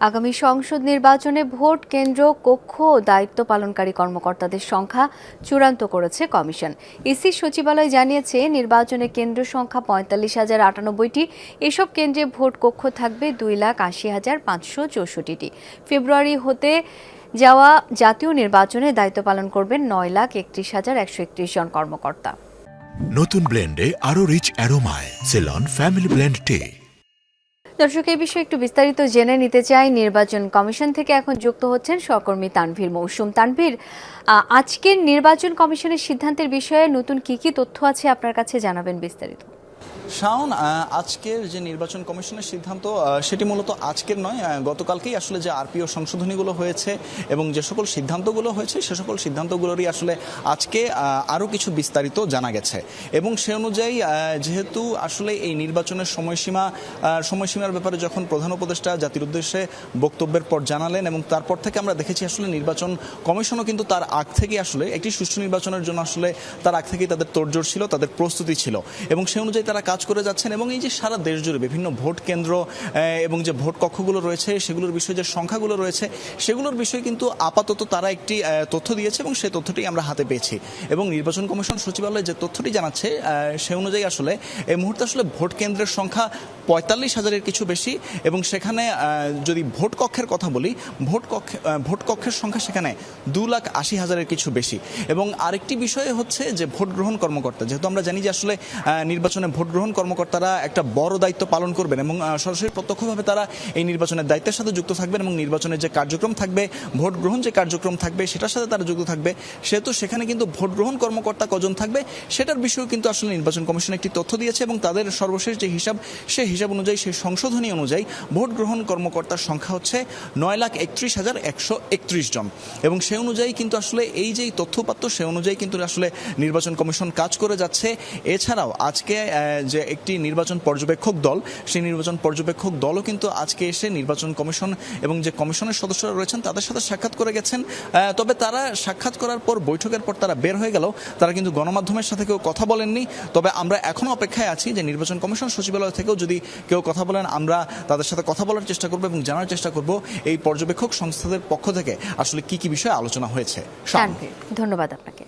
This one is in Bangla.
আগামী সংসদ নির্বাচনে ভোট কেন্দ্র, কক্ষ ও দায়িত্ব পালনকারী কর্মকর্তাদের সংখ্যা চূড়ান্ত করেছে কমিশন। ইসি সচিবালয় জানিয়েছে, নির্বাচনে কেন্দ্র সংখ্যা পঁয়তাল্লিশ হাজার আটানব্বইটি। এসব কেন্দ্রে ভোট কক্ষ থাকবে দুই লাখ আশি হাজার পাঁচশো চৌষট্টিটি। ফেব্রুয়ারি হতে যাওয়া জাতীয় নির্বাচনে দায়িত্ব পালন করবেন নয় লাখ একত্রিশ হাজার একশো একত্রিশ জন কর্মকর্তা। নতুন ব্লেন্ডে আরও রিচ অ্যারোমায়, সেলন ফ্যামিলি ব্লেন্ড টে। দর্শক, এই বিষয়ে একটু বিস্তারিত জেনে নিতে চাই। নির্বাচন কমিশন থেকে এখন যুক্ত হচ্ছেন সহকর্মী তানভীর মৌসুম। তানভীর আজকের নির্বাচন কমিশনের সিদ্ধান্তের বিষয়ে নতুন কি কি তথ্য আছে আপনার কাছে জানাবেন বিস্তারিত। শাওন আজকের যে নির্বাচন কমিশনের সিদ্ধান্ত সেটি মূলত আজকের নয় গতকালকেই আসলে যে আরপিও সংশোধনীগুলো হয়েছে এবং যে সকল সিদ্ধান্তগুলো হয়েছে, সে সকল সিদ্ধান্তগুলোরই আসলে আজকে আরও কিছু বিস্তারিত জানা গেছে। এবং সে অনুযায়ী যেহেতু আসলে এই নির্বাচনের সময়সীমা সময়সীমার ব্যাপারে যখন প্রধান উপদেষ্টা জাতির উদ্দেশ্যে বক্তব্যের পর জানালেন এবং তারপর থেকে আমরা দেখেছি আসলে নির্বাচন কমিশনও কিন্তু তার আগ থেকে আসলে একটি সুষ্ঠু নির্বাচনের জন্য আসলে তার আগ থেকেই তাদের তোড়জোড় ছিল, তাদের প্রস্তুতি ছিল। এবং সে অনুযায়ী তারা কাজ করে যাচ্ছেন এবং এই যে সারা দেশ জুড়ে বিভিন্ন ভোট কেন্দ্র এবং যে ভোট কক্ষগুলো রয়েছে, সেগুলোর বিষয়ে যে সংখ্যাগুলো রয়েছে, সেগুলোর বিষয়ে কিন্তু আপাতত তারা একটি তথ্য দিয়েছে এবং সেই তথ্যটি আমরা হাতে পেয়েছি। এবং নির্বাচন কমিশন সচিবালয় যে তথ্যটি জানাচ্ছে সে অনুযায়ী আসলে এই মুহূর্তে আসলে ভোট কেন্দ্রের সংখ্যা পঁয়তাল্লিশ হাজারের কিছু বেশি এবং সেখানে যদি ভোট কক্ষের কথা বলি, ভোট কক্ষে ভোট কক্ষের সংখ্যা সেখানে দু লাখ আশি হাজারের কিছু বেশি। এবং আরেকটি বিষয় হচ্ছে যে ভোট গ্রহণ কর্মকর্তা, যেহেতু আমরা জানি যে আসলে নির্বাচনে ভোট গ্রহণ কর্মকর্তারা একটা বড় দায়িত্ব পালন করবেন এবং সরাসরি প্রত্যক্ষভাবে তারা এই নির্বাচনের দায়িত্বের সাথে যুক্ত থাকবেন এবং নির্বাচনের যে কার্যক্রম থাকবে ভোট গ্রহণ যে কার্যক্রম থাকবে, সেটার সাথে তারা যুক্ত থাকবে। সেহেতু সেখানে কিন্তু ভোট গ্রহণ কর্মকর্তা কজন থাকবে, সেটার বিষয়েও কিন্তু আসলে নির্বাচন কমিশন একটি তথ্য দিয়েছে এবং তাদের সর্বশেষ যে হিসাব সে হিসাব অনুযায়ী, সেই সংশোধনী অনুযায়ী ভোট গ্রহণ কর্মকর্তার সংখ্যা হচ্ছে নয় লাখ একত্রিশ হাজার একশো একত্রিশ জন। এবং সে অনুযায়ী কিন্তু আসলে এই যে তথ্যপাত্র সে অনুযায়ী কিন্তু আসলে নির্বাচন কমিশন কাজ করে যাচ্ছে। এছাড়াও আজকে যে একটি নির্বাচন পর্যবেক্ষক দল, সেই নির্বাচন পর্যবেক্ষক দলও কিন্তু আজকে এসে নির্বাচন কমিশন এবং যে কমিশনের সদস্যরা রয়েছেন, তাদের সাথে সাক্ষাৎ করে গেছেন। তবে তারা সাক্ষাৎ করার পর, বৈঠকের পর তারা বের হয়ে গেল। তারা কিন্তু গণমাধ্যমের সাথে কেউ কথা বলেননি। তবে আমরা এখনও অপেক্ষায় আছি যে নির্বাচন কমিশন সচিবালয় থেকেও যদি কেউ কথা বলেন, আমরা তাদের সাথে কথা বলার চেষ্টা করব এবং জানার চেষ্টা করব এই পর্যবেক্ষক সংস্থাদের পক্ষ থেকে আসলে কি কি বিষয়ে আলোচনা হয়েছে। ধন্যবাদ আপনাকে।